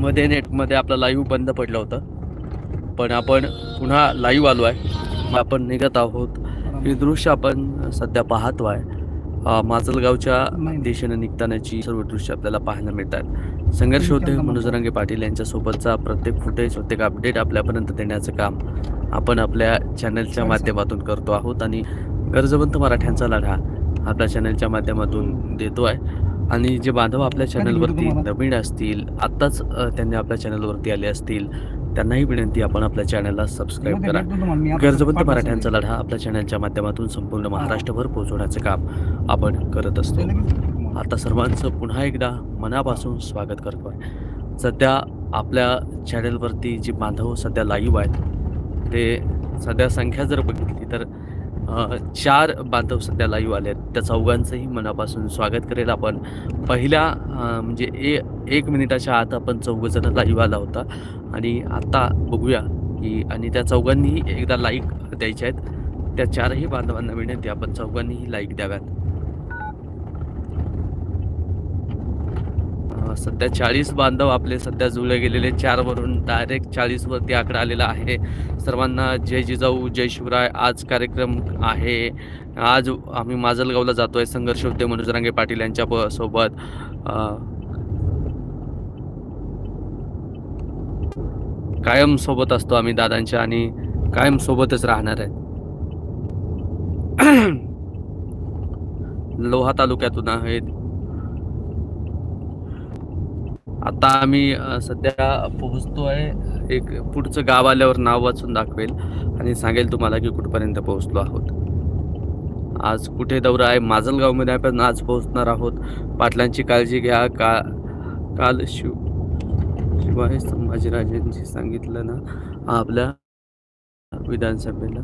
मध्ये नेटमध्ये आपलं लाईव्ह बंद पडलं होतं. पण आपण पुन्हा लाईव्ह आलो आहे. आपण निघत आहोत. हे दृश्य आपण सध्या पाहतो आहे. माजलगावच्या दिशेनं निघतानाची सर्व दृश्य आपल्याला पाहायला मिळतात. संघर्ष होते. मनोज रंगे पाटील यांच्यासोबतचा प्रत्येक फुटेज प्रत्येक अपडेट आपल्यापर्यंत देण्याचं काम आपण आपल्या चॅनलच्या माध्यमातून करतो आहोत. आणि गरजवंत मराठ्यांचा लढा आपल्या चॅनलच्या माध्यमातून देतो आहे. आणि जे बांधव आपल्या चॅनलवरती नवीन असतील आत्ताच त्यांनी आपल्या चॅनलवरती आले असतील त्यांनाही विनंती आपण आपल्या चॅनलला सबस्क्राईब करा. गरजवंत मराठ्यांचा लढा आपल्या चॅनलच्या माध्यमातून संपूर्ण महाराष्ट्रभर पोहोचवण्याचं काम आपण करत असतो. आता सर्वांचं पुन्हा एकदा मनापासून स्वागत करतो आहे. सध्या आपल्या चॅनलवरती जे बांधव सध्या लाईव्ह आहेत ते सध्या संख्या जर बघितली तर चार बांधव सध्या लाईव्ह आले आहेत त्या चौघांचंही मनापासून स्वागत करेल आपण. पहिल्या म्हणजे ए एक मिनिटाच्या आत आपण चौघजण लाईव्ह आला होता. आणि आत्ता बघूया की आणि त्या चौघांनीही एकदा लाईक द्यायच्या आहेत. त्या चारही बांधवांना विनंती आपण चौघांनीही लाईक द्याव्यात. सध्या चाळीस बांधव आपले सध्या जुळले गेलेले चारवरून डायरेक्ट चाळीसवरती आकडा आलेला आहे. सर्वांना जय जिजाऊ जय शिवराय. आज कार्यक्रम आहे. आज आम्ही माजलगावला जातोय. संघर्ष होते मनोज रांगे पाटील यांच्या प- सोबत कायम सोबत असतो आम्ही दादांच्या आणि कायम सोबतच राहणार आहे लोहा तालुक्यातून आहेत. आता आम्ही सध्या पोहोचतो आहे एक पुढचं गाव आल्यावर नाव वाचून दाखवेल आणि सांगेल तुम्हाला की कुठपर्यंत पोहोचलो आहोत. आज कुठे दौरा आहे? माजलगावमध्ये आपण आज पोहोचणार आहोत. पाटलांची काळजी घ्या. का काल शिव शिवाय संभाजीराजांची सांगितलं ना आपल्या विधानसभेला.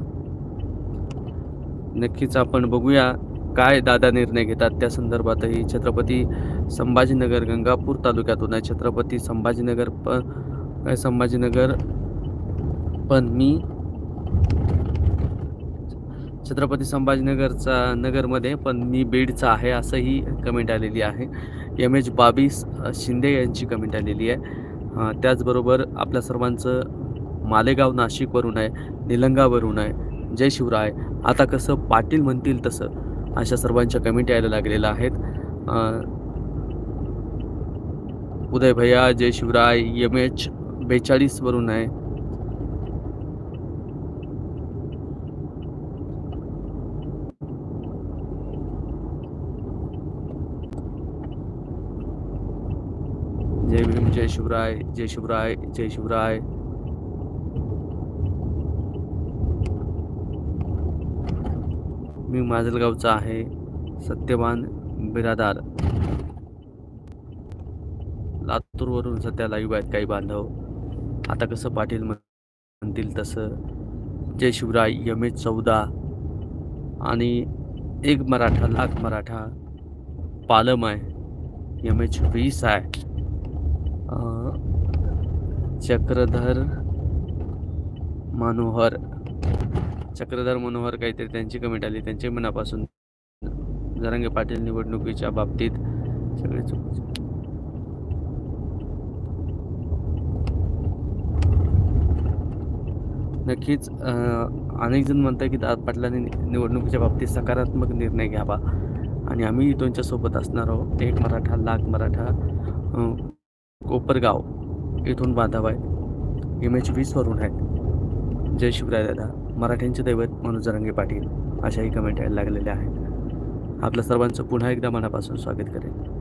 नक्कीच आपण बघूया. काय दादा निर्णय घेतात? त्या संदर्भातही छत्रपती संभाजीनगर गंगापूर तालुक्यातून आहे. छत्रपती संभाजीनगर पण काय संभाजीनगर? पण मी छत्रपती संभाजीनगरचा नगरमध्ये पण मी बीडचा आहे असंही कमेंट आलेली आहे. एम एच बावीस शिंदे यांची कमेंट आलेली आहे. त्याचबरोबर आपल्या सर्वांचं मालेगाव नाशिकवरून आहे निलंगावरून आहे. जय शिवराय. आता कसं पाटील म्हणतील तसं. अशा सर्वांच्या कमेंट यायला लागलेल्या आहेत. उदय भैया जय शिवराय एम एच बेचाळीसवरून आहे. जय भीम जय शिवराय जय शिवराय जय शिवराय. मी माजलगावचा आहे. सत्यवान बिरादार. लातूरवरून सध्या लाईव्ह आहेत काही बांधव. आता कसं पाटील म्हण- म्हणतील तसं. जय शिवराय एम एच चौदा आणि एक मराठा लाख मराठा पालम आहे. एम एच वीस आहे. चक्रधर मनोहर चक्रधर मनोहर काहीतरी त्यांची कमेंट आली. त्यांच्या मनापासून जरांगे पाटील निवडणुकीच्या बाबतीत सगळे चुकीचे. नक्कीच अनेक जण म्हणतात की दाद पाटलांनी नि- निवडणुकीच्या बाबतीत सकारात्मक निर्णय घ्यावा. आणि आम्ही सोबत असणार आहोत. एक मराठा लाख मराठा कोपरगाव इथून बांधव. आहे एम एच वीसवरून आहेत. जय शिवराय दादा. मराठ्यांचे दैवत मनोज रंगे पाटील अशाही कमेंट यायला लागलेल्या आहेत. आपल्या सर्वांचं पुन्हा एकदा मनापासून स्वागत करेल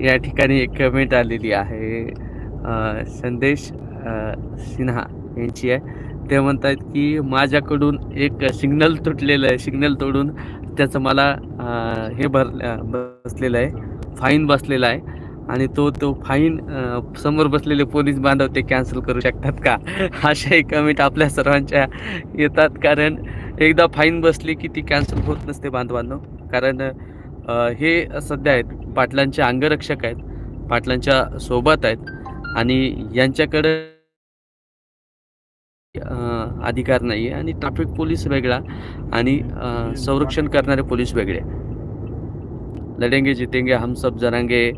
या ठिकाणी एक कमेंट आलेली आहे. संदेश सिन्हा यांची आहे. ते म्हणतात की माझ्याकडून एक सिग्नल तुटलेलं आहे सिग्नल तोडून त्याचं मला हे भर बसलेलं आहे फाईन बसलेला आहे. आणि तो तो फाईन समोर बसलेले पोलीस बांधव ते कॅन्सल करू शकतात का? अशाही कमेंट आपल्या सर्वांच्या येतात. कारण एकदा फाईन बसली की ती कॅन्सल होत नसते बांधवांनो. कारण हे सध्या आहेत. पाटलांचे अंगरक्षक आहेत. पाटलांच्या सोबत आहेत. आणि यांच्याकडे अधिकार नाही आहे आणि ट्रॅफिक पोलीस वेगळा आणि संरक्षण करणारे पोलीस वेगळे. लढेंगे जितेंगे हम सब जरांगे.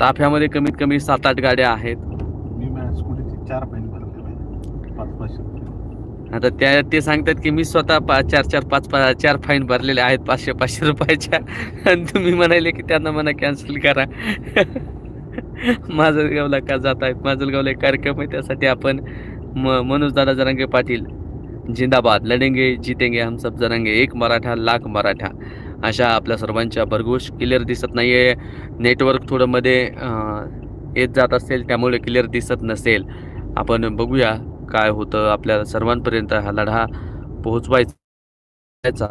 ताफ्यामध्ये कमीत कमी सात आठ गाड्या आहेत. मी माझ्या चार फाईन पाच पाचशे आता त्या ते सांगतात की मी स्वतः पा चार चार पाच पा चार फाईन भरलेले आहेत पाचशे पाचशे रुपयाच्या. आणि तुम्ही म्हणाले की त्यांना म्हणा कॅन्सल करा. माजलगावला का जात आहेत? माजलगावला एक कार्यक्रम आहे त्यासाठी आपण म मनोज दादा जरांगे पाटील जिंदाबाद लढेंगे जितेंगे हम सब जरांगे एक मराठा लाख मराठा अशा आपल्या सर्वांच्या भरघोष क्लिअर दिसत नाही आहे नेटवर्क थोडं मध्ये येत जात असेल त्यामुळे क्लिअर दिसत नसेल. आपण बघूया काय होतं आपल्या सर्वांपर्यंत हा लढा पोहोचवायचा.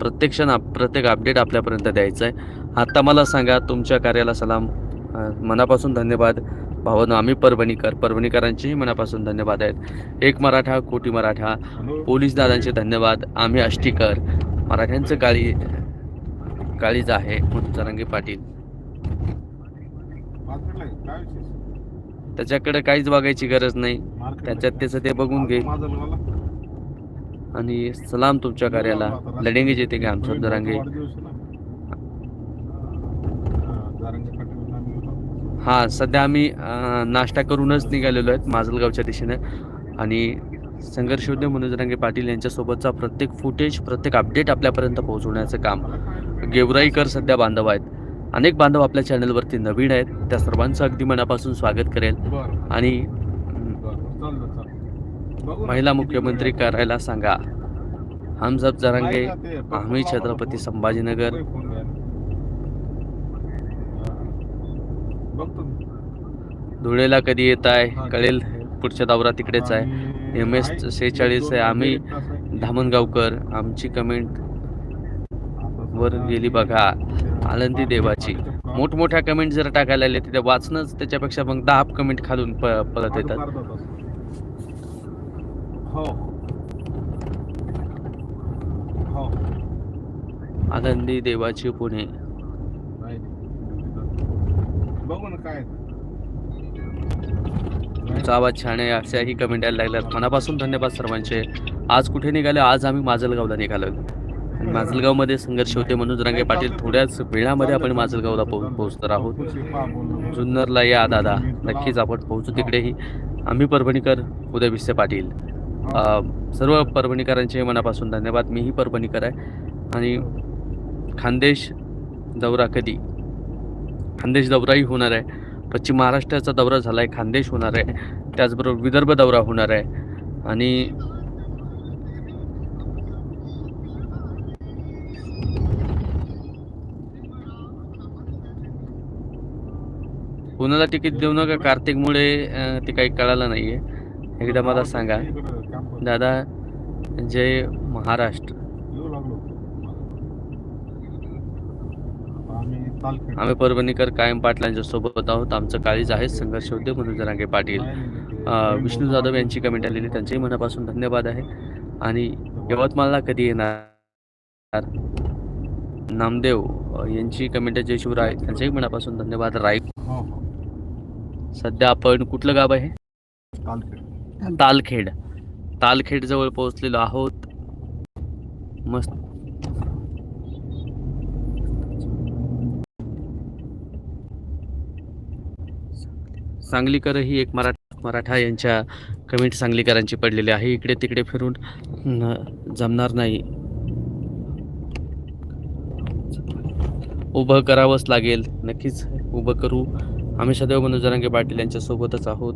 प्रत्येक क्षण प्रत्येक अपडेट आपल्यापर्यंत द्यायचं आहे आत्ता मला सांगा तुमच्या कार्याला सलाम. मनापासून धन्यवाद. भावानं आम्ही परभणीकर परभणीकरांचेही मनापासून धन्यवाद आहेत. एक मराठा कोटी मराठा पोलीस दादांचे धन्यवाद. आम्ही अष्टीकर मराठ्यांचं काळी काळीज आहे. म्हणून पाटील मार्केटला आहे. काय विशेष त्याच्याकडे काहीच बघायची गरज नाही. त्याच्यात. त्याचं ते बघून घे. आणि सलाम तुमच्या कार्याला. लढेंगे जेते की आमचं जरांगे वाढदिवस आहे ना. हा, सध्या आम्ही नाश्ता करूनच निघालेलो आहेत माजलगावच्या दिशेने. आणि संघर्ष योद्धे मनोज रंगे पाटील यांच्यासोबतचा प्रत्येक फुटेज प्रत्येक अपडेट आपल्यापर्यंत पोहोचवण्याचं काम. गेवराईकर सध्या बांधव आहेत. अनेक बांधव आपल्या चॅनलवरती नवीन आहेत. त्या सर्वांचं अगदी मनापासून स्वागत करेल. आणि महिला मुख्यमंत्री. करायला सांगा. हम सब जरांगे आम्ही छत्रपती संभाजीनगर. धुळेला कधी येत आहे? कळेल. पुढच्या दौरा तिकडेच आहे. एम एस सेहेचाळीस आहे. आम्ही. धामणगावकर. आमची कमेंट वर गेली बघा. आनंदी देवाची. मोठमोठ्या कमेंट जर टाकायला आले तर ते वाचणंच त्याच्यापेक्षा मग दहा कमेंट खालून प पळत येतात. हो. हो. आनंदी देवाची पुणे. बघू ना काय तुमचा आवाज छान आहे अशाही कमेंट यायला लागल्यात. मनापासून धन्यवाद सर्वांचे. आज कुठे निघाले? आज आम्ही माजलगावला निघालो माजलगावमध्ये संघर्ष होते म्हणून रंगे पाटील थोड्याच वेळामध्ये आपण माजलगावला पोह पोहोचणार आहोत. जुन्नरला या दादा नक्कीच आपण पोहोचू तिकडेही. आम्ही परभणीकर उदय भिसे पाटील. सर्व परभणीकरांचे मनापासून धन्यवाद. मीही परभणीकर आहे. आणि खानदेश दौरा कधी? खानदेश दौराही होणार आहे. पश्चिम महाराष्ट्राचा दौरा झाला आहे खानदेश होणार आहे. त्याचबरोबर विदर्भ दौरा होणार आहे. आणि कुणाला तिकीट देऊ नका कार्तिकमुळे ते काही कळालं नाही आहे एकदा मला सांगा. दादा जय महाराष्ट्र. आम्ही परभणीकर कायम पाटलांच्या सोबत आहोत. आमचं काळीज आहे. संघर्ष होते म्हणून जरांगे पाटील विष्णू जाधव यांची कमेंट आलेली त्यांच्याही मनापासून धन्यवाद आहे. आणि यवतमाळला कधी येणार? नामदेव यांची कमेंट जय शिवराय त्यांच्याही मनापासून धन्यवाद. राय हो सध्या आपण कुठलं गाव आहे? तालखेड. तालखेड. तालखेड जवळ पोहोचलेलो आहोत. मस्त. सांगलीकर ही एक मराठा मराठा यांच्या कमेंट सांगलीकरांची पडलेली आहे. इकडे तिकडे फिरून जमणार नाही. उभं करावंच लागेल. नक्कीच उभं करू. आम्ही सदैव जरांगे पाटील यांच्यासोबतच आहोत.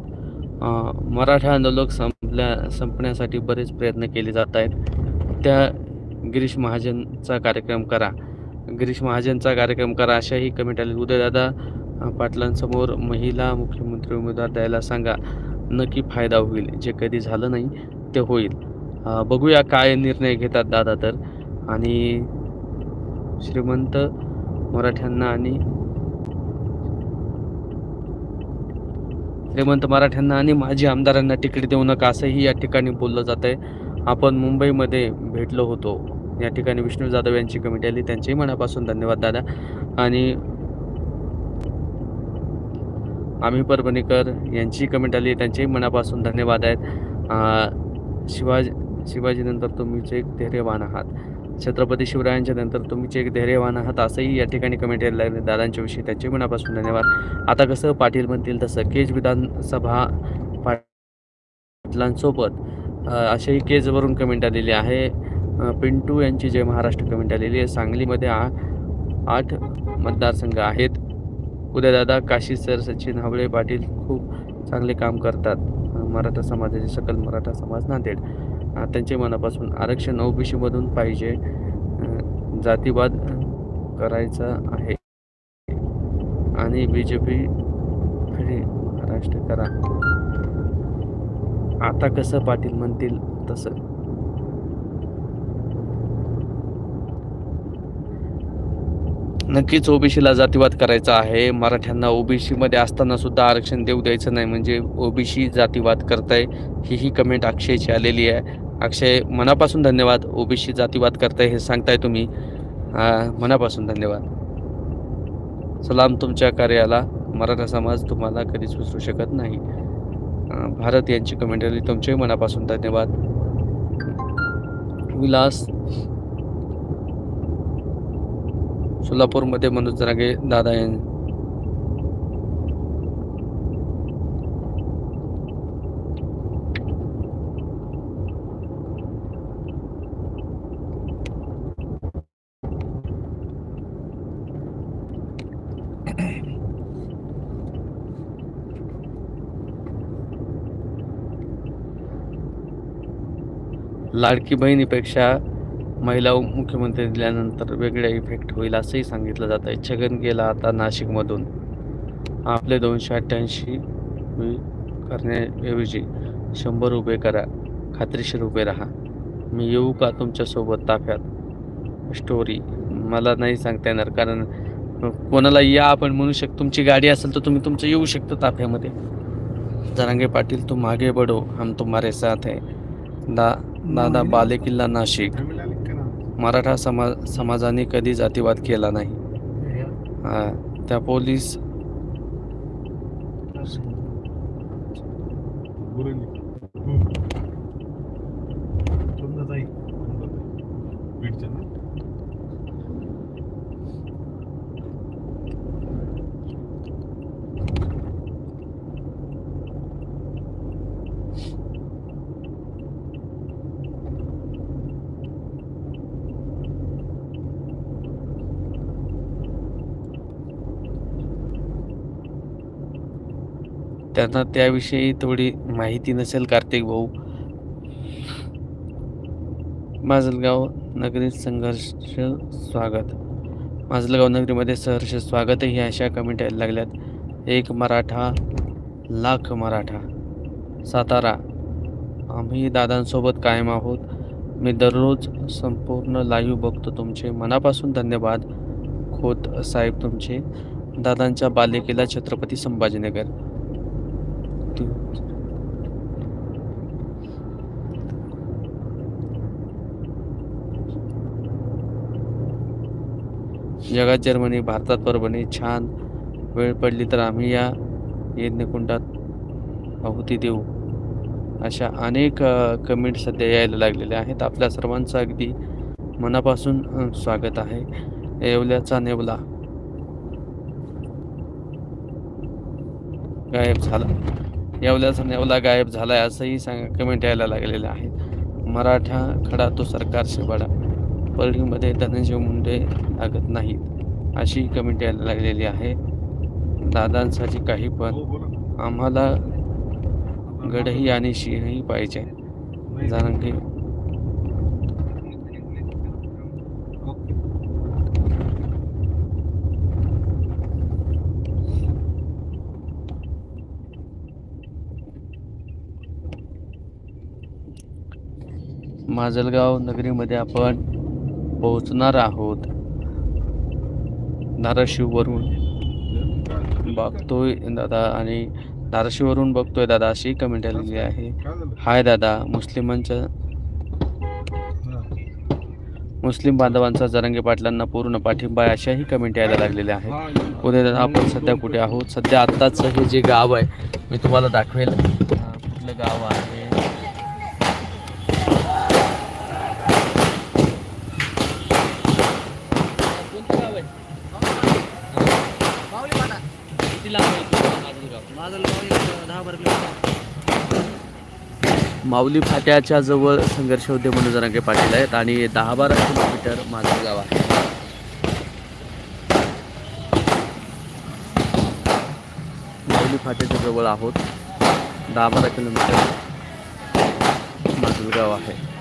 मराठा आंदोलक संपल्या संपण्यासाठी बरेच प्रयत्न केले जात आहेत. त्या गिरीश महाजनचा कार्यक्रम करा. गिरीश महाजनचा कार्यक्रम करा अशाही कमेंट आले उदयदादा पाटलांसमोर महिला मुख्यमंत्री उमेदवार द्यायला सांगा नक्की फायदा होईल. जे कधी झालं नाही ते होईल. बघूया काय निर्णय घेतात दादा तर. आणि श्रीमंत मराठ्यांना आणि हेमंत मराठ्यांना आणि माजी आमदारांना तिकीट देऊ नका असंही या ठिकाणी बोललं जात आहे आपण मुंबईमध्ये भेटलो होतो. या ठिकाणी विष्णू जाधव यांची कमिटी आली. त्यांचेही मनापासून धन्यवाद दादा. आणि आम्ही परभणीकर यांची कमेंट आली. त्यांचेही मनापासून धन्यवाद आहेत. शिवाजी शिवाजीनंतर तुम्हीच एक धैर्यवान आहात. छत्रपती शिवरायांच्या नंतर तुम्हीच एक धैर्यवान आहात असंही या ठिकाणी कमेंट यायला लागले. दादांच्या विषयी त्यांचे मनापासून धन्यवाद. आता कसं पाटील म्हणतील तसं केज विधानसभा पाटलांसोबत अशाही केजवरून कमेंट आलेली आहे. पिंटू यांची जय महाराष्ट्र कमेंट आलेली आहे. सांगलीमध्ये आ आठ मतदारसंघ आहेत. उदयदादा काशी सर सचिन हावळे पाटील खूप चांगले काम करतात. मराठा समाजाचे सकल मराठा समाज नांदेड. त्यांचे मनापासून आरक्षण ओबीसीमधून पाहिजे जातीवाद करायचा आहे. आणि बी जे पी महाराष्ट्र करा. आता कसं पाटील म्हणतील तसं? नक्कीच ओबीसीला जातीवाद करायचा आहे. मराठ्यांना ओबीसीमध्ये असताना सुद्धा आरक्षण देऊ द्यायचं नाही. म्हणजे ओबीसी जातीवाद करताय ही ही कमेंट अक्षयची आलेली आहे. अक्षय मनापासून धन्यवाद. ओबीसी जातीवाद करताय हे सांगताय तुम्ही. मनापासून धन्यवाद. सलाम तुमच्या कार्याला. मराठा समाज तुम्हाला कधीच विसरू शकत नाही. भारत यांची कमेंट आली तुमच्याही मनापासून धन्यवाद. विलास सोलापूरमध्ये मनोज जरागे दादा लाडकी बहिणीपेक्षा महिला मुख्यमंत्री दिल्यानंतर वेगळ्या इफेक्ट होईल असंही सांगितलं जात आहे. छगन गेला आता नाशिकमधून. आपले दोनशे अठ्ठ्याऐंशी करण्याऐवजी शंभर उभे करा खात्रीशीर उभे राहा. मी येऊ का तुमच्यासोबत ताफ्यात? स्टोरी मला नाही सांगता येणार कारण कोणाला या आपण म्हणू शकतो तुमची गाडी असेल तर तुम्ही तुमचं येऊ शकता ताफ्यामध्ये. जरांगे पाटील तू मागे बडो हम तुम्हारे साथ है. दा दादा बालेकिल्ला नाशिक. मराठा समाज समाजाने कधी जातीवाद केला नाही. हा, त्या पोलीस त्यांना त्याविषयी थोडी माहिती नसेल कार्तिक भाऊ. माजलगाव नगरीत संघर्ष स्वागत. माजलगाव नगरीमध्ये सहर्ष स्वागतही अशा कमेंट यायला लागल्यात. एक मराठा लाख मराठा. सातारा आम्ही दादांसोबत कायम आहोत. मी दररोज संपूर्ण लाईव्ह बघतो तुमचे. मनापासून धन्यवाद खोत साहेब तुमचे. दादांच्या बालिकेला छत्रपती संभाजीनगर. जगात जर्मनी भारतात परभणी छान वेळ पडली तर आम्ही या यज्ञकुंडात आहुती देऊ. अशा अनेक कमेंट सध्या यायला लागलेल्या आहेत. आपल्या सर्वांचं अगदी मनापासून स्वागत आहे. येवल्याचा नेवला गायब झाला. येवल्याचा नेवला गायब झालाय असंही सांग कमेंट यायला लागलेल्या आहेत. मराठा खडा तो सरकार शिवाडा. परळीमध्ये धनंजय मुंडे लागत नाहीत अशी कमेंट यायला लागलेली आहे. दादांसाठी काही पण. आम्हाला गडही आणि शिरही पाहिजे. नाही. जाणकी माजलगाव नगरीमध्ये आपण पोहोचणार आहोत. धाराशिववरून. बघतोय दादा आणि धाराशिववरून बघतोय दादा अशी कमेंट आलेली आहे. हाय दादा मुस्लिमांच्या मुस्लिम बांधवांचा जरंगे पाटलांना पूर्ण पाठिंबा आहे अशाही कमेंट यायला लागलेल्या आहेत. हा, उद्या दादा आपण सध्या कुठे आहोत? सध्या आत्ताच हे जे गाव आहे मी तुम्हाला दाखवेल. कुठलं गाव आहे कोणतं गाव आहे? किती लांब आहे इथून माझं गाव? माऊली फाट्याच्या जवळ संघर्ष होते म्हणून जरांगे पाटील आहेत आणि दहा बारा किलोमीटर माझं गाव आहे. माऊली फाट्याच्या जवळ आहोत. दहा बारा किलोमीटर माझं गाव आहे.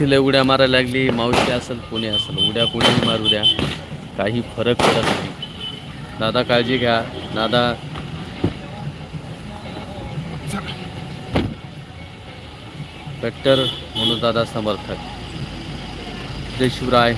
मावशीला उड्या मारायला लागली. मावशी असेल पुणे असेल उड्या कुणीही मारू द्या. काही फरक पडत नाही. दादा काळजी घ्या. दादा. कट्टर म्हणून दादा समर्थक. जय शिवराय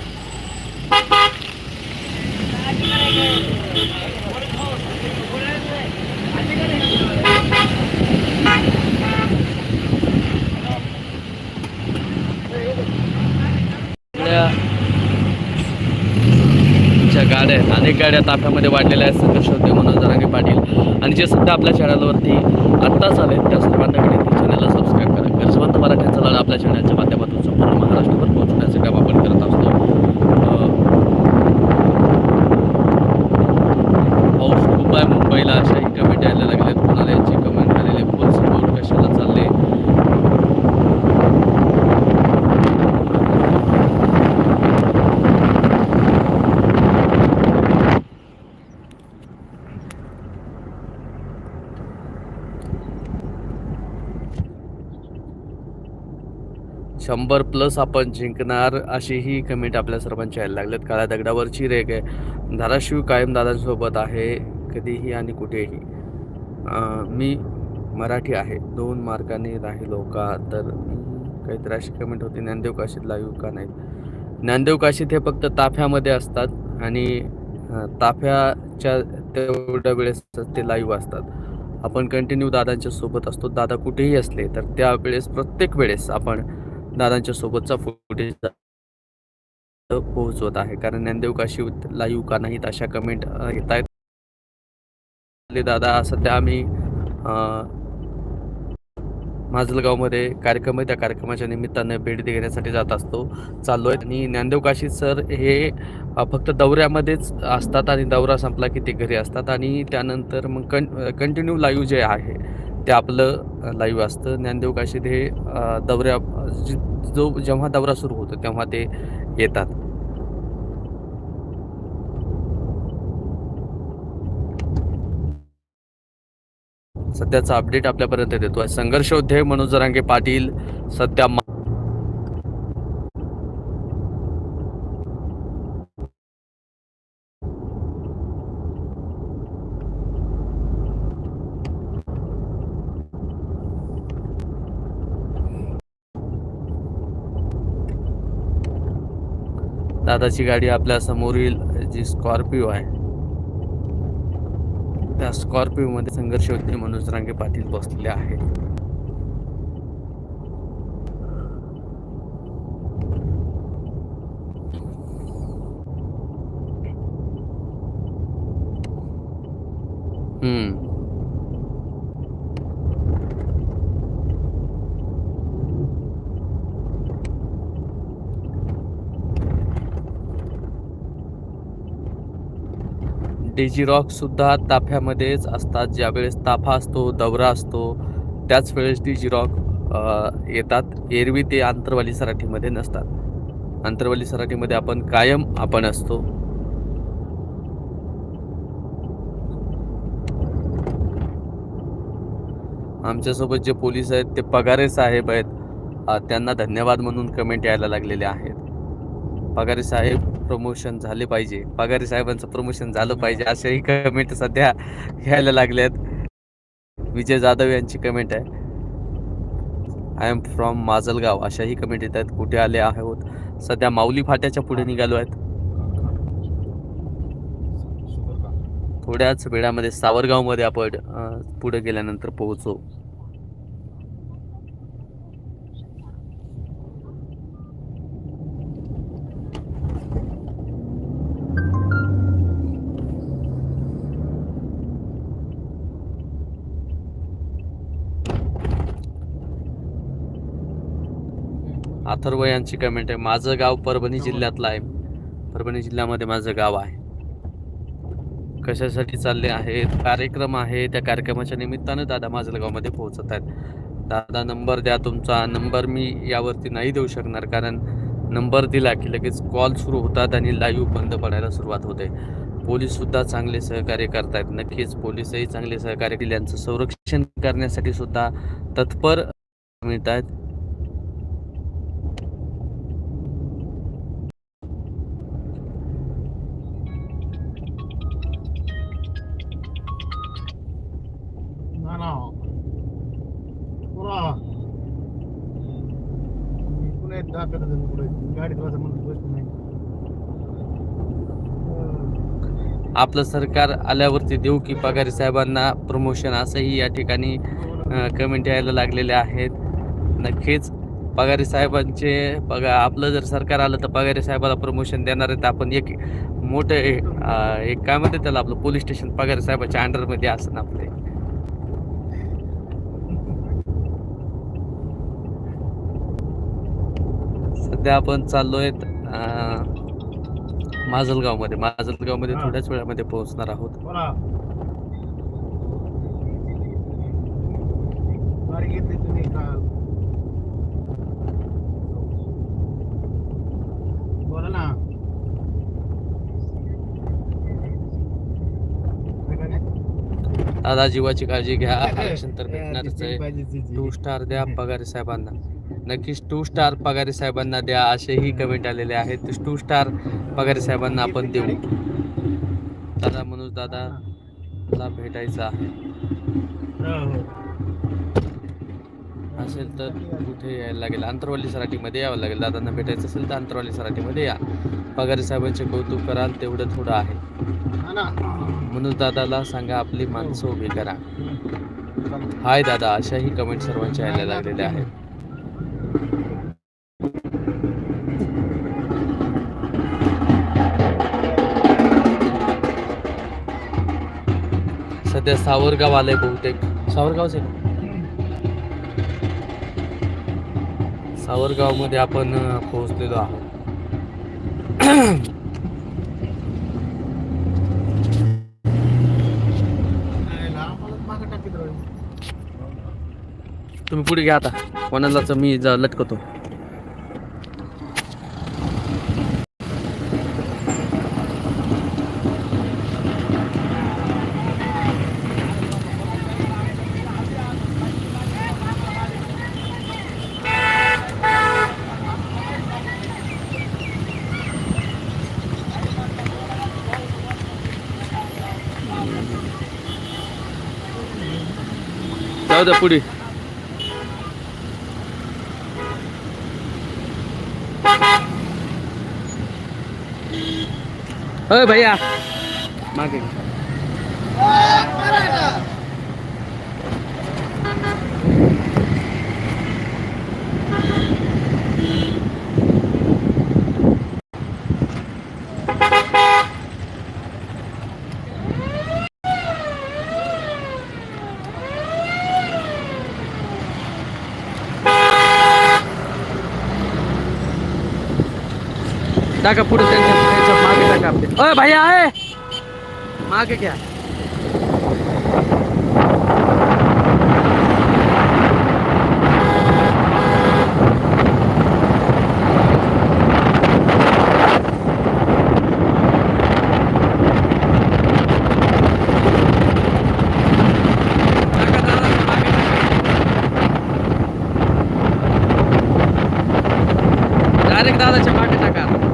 च्या गाड्या आहेत अनेक गाड्या ताफ्यामध्ये वाढलेल्या आहेत. संघर्ष होते मनोज जरांगे पाटील आणि जे सध्या आपल्या चॅनलवरती आत्ताच आले त्या सर्वांना विनंती चॅनलला सबस्क्राईब करा. गरजवंत मराठ्यांचा लढा आपल्या चॅनलच्या माध्यमातून संपूर्ण महाराष्ट्रभर पोहोचवण्याचे काम आपण करत असतो अं, पाऊस खूप आहे मुंबईला अशाही कमेंट यायला लागल्यात कुणाला याची कमेंट आलेली फुल सपोर्ट कशाला चालले शंभर प्लस आपण जिंकणार अशीही कमेंट आपल्या सर्वांची यायला लागल्यात. काळ्या दगडावरची रेग आहे. धाराशिव कायम दादांसोबत आहे कधीही आणि कुठेही. मी मराठी आहे. दोन मार्काने राहिलो का तर काहीतरी अशी कमेंट होती ज्ञानदेव काशीत लाईव्ह का नाहीत? ज्ञानदेव काशीत हे फक्त ताफ्यामध्ये असतात आणि ताफ्याच्या तेवढ्या वेळेस ते लाईव्ह असतात. आपण कंटिन्यू दादांच्या सोबत असतो. दादा कुठेही असले तर त्यावेळेस प्रत्येक वेळेस आपण दादांच्या सोबतचा फुटेज पोहोचवत आहे. कारण ज्ञानदेव काशी लाईव्ह का नाहीत अशा कमेंट येत आहेत. दादा सध्या आम्ही माजलगावमध्ये कार्यक्रम आहे. त्या कार्यक्रमाच्या निमित्तानं भेट देण्यासाठी जात असतो चाललो आहे आणि ज्ञानदेव काशी सर हे फक्त दौऱ्यामध्येच असतात आणि दौरा संपला की ते घरी असतात. आणि त्यानंतर मग कं कंटिन्यू लाईव्ह जे आहे ते आपलं लाईव्ह असतं. ज्ञानदेव काशीत हे दौऱ्या जो जेव्हा दौरा सुरू होतो तेव्हा ते येतात. सध्याचा अपडेट आपल्यापर्यंत देतोय. संघर्ष उद्योग मनोज जरांगे पाटील सध्या मा- दादाची गाडी आपल्या समोरील जी स्कॉर्पिओ आहे त्या स्कॉर्पिओमध्ये संघर्ष होते मनोज रांगे पाटील बसलेले आहेत. डिजिरॉकसुद्धा ताफ्यामध्येच असतात. ज्यावेळेस ताफा असतो दौरा असतो त्याच वेळेस डिजिरॉक येतात. एरवी ते आंतरवाली सराठीमध्ये नसतात. आंतरवाली सराठीमध्ये आपण कायम आपण असतो. आमच्यासोबत जे पोलीस आहेत ते पगारे साहेब आहेत. त्यांना धन्यवाद म्हणून कमेंट यायला लागलेले आहेत. पगारे साहेब प्रमोशन झाले पाहिजे. पगारे साहेबांचं प्रमोशन झालं पाहिजे अशाही कमेंट सध्या यायला लागल्यात विजय जाधव यांची कमेंट आहे. आय एम फ्रॉम माजलगाव अशाही कमेंट येत आहेत. कुठे आले आहोत? सध्या माऊली फाट्याच्या पुढे निघालो आहेत. थोड्याच वेळामध्ये सावरगावमध्ये आपण पुढे गेल्यानंतर पोहोचू. अथर्व यांची कमेंट आहे. माझं गाव परभणी जिल्ह्यातलं आहे. परभणी जिल्ह्यामध्ये माझं गाव आहे. कशासाठी चालले आहेत? कार्यक्रम आहे. त्या कार्यक्रमाच्या निमित्तानं दादा माजलगावमध्ये पोहोचत आहेत. दादा नंबर द्या तुमचा. नंबर मी यावरती नाही देऊ शकणार कारण नंबर दिला की लगेच कॉल सुरू होतात आणि लाईव्ह बंद पडायला सुरुवात होते. पोलीससुद्धा चांगले सहकार्य करतायत. नक्कीच पोलीसही चांगले सहकार्य केले. यांचं संरक्षण करण्यासाठी सुद्धा तत्पर मिळत आहेत आपलं सरकार आल्यावरती देऊ की पगारी साहेबांना प्रमोशन असंही या ठिकाणी कमेंट यायला लागलेले आहेत नक्कीच पगारी साहेबांचे पगा आपलं जर सरकार आलं तर पगारी साहेबाला प्रमोशन देणार आहेत आपण एक मोठं एक काय म्हणते त्याला आपलं पोलीस स्टेशन पगारी साहेबाच्या अंडरमध्ये असं आपले सध्या आपण चाललोय माजलगावमध्ये माजलगावमध्ये हा. थोड्याच वेळामध्ये पोहोचणार आहोत? दादा जीवाची काळजी घ्या? आरक्षण तर भेटणारच आहे. टू स्टार द्या पगारी साहेबांना नक्कीच टू स्टार पगारी साहेबांना द्या असेही कमेंट आलेले आहेत. टू स्टार पगारी साहेबांना आपण देऊ. दादा मनोज दादा भेटायचं आहे. असेल तर कुठे यायला लागेल? अंतरवाली सराटीमध्ये यावं लागेल. दादांना भेटायचं असेल तर अंतरवाली सराटीमध्ये या. पगारी साहेबांचे कौतुक कराल तेवढं थोडं आहे. ना. मनोज दादाला सांगा आपली माणसं उभी करा. हाय दादा अशाही कमेंट सर्वांच्या यायला लागलेल्या आहेत. सध्या सावरगाव आलंय बहुतेक. सावरगावच आहे सावरगावमध्ये आपण पोहोचलेलो आहोत. तुम्ही पुढे घ्या आता. कोणालाच मी लटकतो. जाऊ द्या पुढे अय भैया टाका पुढे त्यांच्या मागे टाका आपले अय भैया आहे मागे घ्या दादा. डायरेक्ट दादाच्या मागे टाका।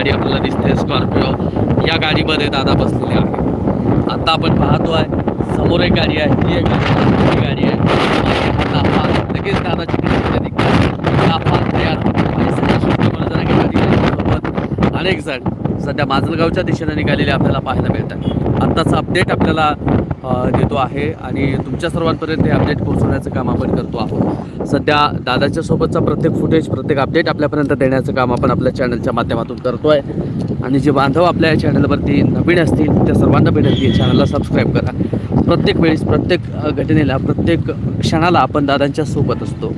गाडी आपल्याला दिसते स्कॉर्पिओ. या गाडीमध्ये दादा बसलेले आहे आता आपण पाहतो आहे समोर एक गाडी आहे ही एक गाडी गाडी आहे. आता हा लगेच दादाची अनेक जण सध्या माजलगावच्या दिशेने निघालेले आपल्याला पाहायला मिळतात आत्ताचा अपडेट आपल्याला देतो आहे आणि तुमच्या सर्वांपर्यंत हे अपडेट पोहोचवण्याचं काम आपण करतो आहोत. सध्या दादाच्या सोबतचा प्रत्येक फुटेज प्रत्येक अपडेट आपल्यापर्यंत देण्याचं काम आपण आपल्या चॅनलच्या माध्यमातून करतो आहे आणि जे बांधव आपल्या या चॅनलवरती नवीन असतील त्या सर्वांना विनंती चॅनलला सबस्क्राईब करा. प्रत्येक वेळेस प्रत्येक घटनेला प्रत्येक क्षणाला आपण दादांच्या सोबत असतो.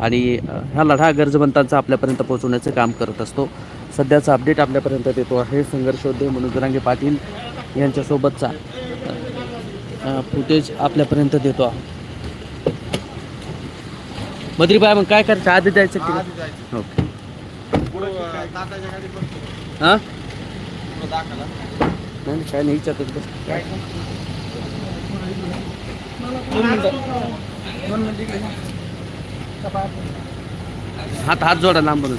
आणि ह्या लढा गरजवंतांचा आपल्यापर्यंत पोहोचवण्याचं काम करत असतो. सध्याचा अपडेट आपल्यापर्यंत देतो आहे संघर्षोद्धे मनोजरांगे पाटील यांच्यासोबतचा. फुटेज आपल्यापर्यंत देतो आहोत. मद्रीबाई मग काय करायचं? आधी जायचं की. ओके हां. दाखला. नाही काय नाही विचारतो बस. काय? हात हात जोडा लांब बनवून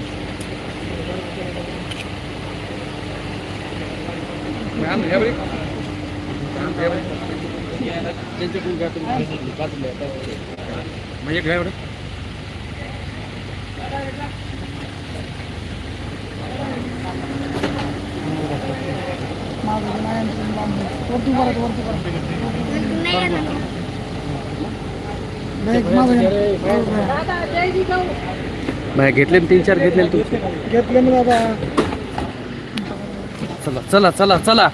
मॅम, या बरे. या बरे. मग एक घ्या एवढं. वरती परत वरती परत मग घेतले ना तीन चार घेतले ना तुमचे घेतले मी आता चला चला चला चला.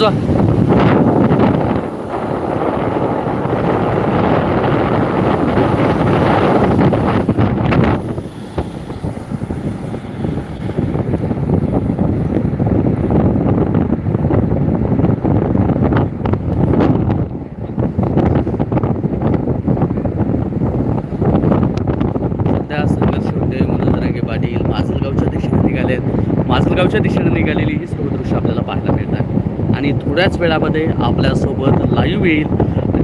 वाजवा सध्या संघर्ष होते मनोजरांगे पाटील माजलगावच्या दिशेने निघाले आहेत माजलगावच्या दिशेने निघालेली ही सर्व दृश्य आपल्याला पाहायला मिळतात आणि थोड्याच वेळामध्ये आपल्यासोबत लाईव्ह येईल.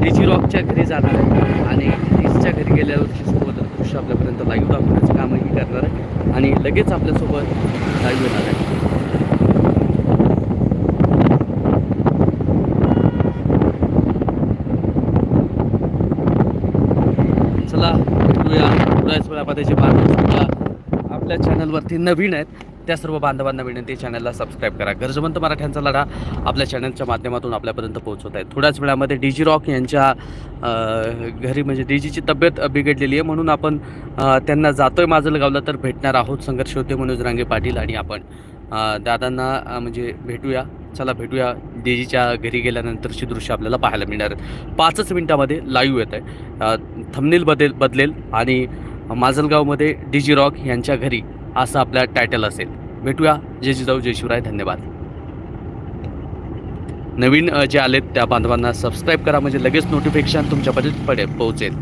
डिजी रॉकच्या घरी जाणार आहे. आणि डिजीच्या घरी गेल्यावर सर्व दृश्य आपल्यापर्यंत लाईव्ह दाखवण्याचं कामही करणार आहे. आणि लगेच आपल्यासोबत लाईव्ह येणार आहे. चला भेटूया थोड्याच वेळामध्ये जे बातम्या आपल्या चॅनलवरती नवीन आहेत. त्या सर्व बांधवांना विनंती चॅनलला सबस्क्राईब करा. गरजवंत मराठ्यांचा लढा आपल्या चॅनलच्या माध्यमातून आपल्यापर्यंत पोहोचवत आहे थोड्याच वेळामध्ये डी जी रॉक यांच्या घरी म्हणजे डी जीची तब्येत बिघडलेली आहे म्हणून आपण त्यांना जातोय माजलगावला तर भेटणार आहोत संघर्ष होते मनोज रांगे पाटील आणि आपण. दादांना म्हणजे भेटूया. चला भेटूया. डेजीच्या घरी गेल्यानंतरची दृश्य आपल्याला पाहायला मिळणार आहेत पाचच मिनटामध्ये लाईव्ह येत आहे. थमनेल बदल बदलेल आणि माजलगावमध्ये डी जी रॉक यांच्या घरी. असं आपल्या टायटल असेल. भेटूया जय जिजाऊ जय शिवराय धन्यवाद. नवीन जे आलेत त्या बांधवांना सबस्क्राईब करा म्हणजे लगेच नोटिफिकेशन तुमच्यापर्यंत पडेल पोहोचेल.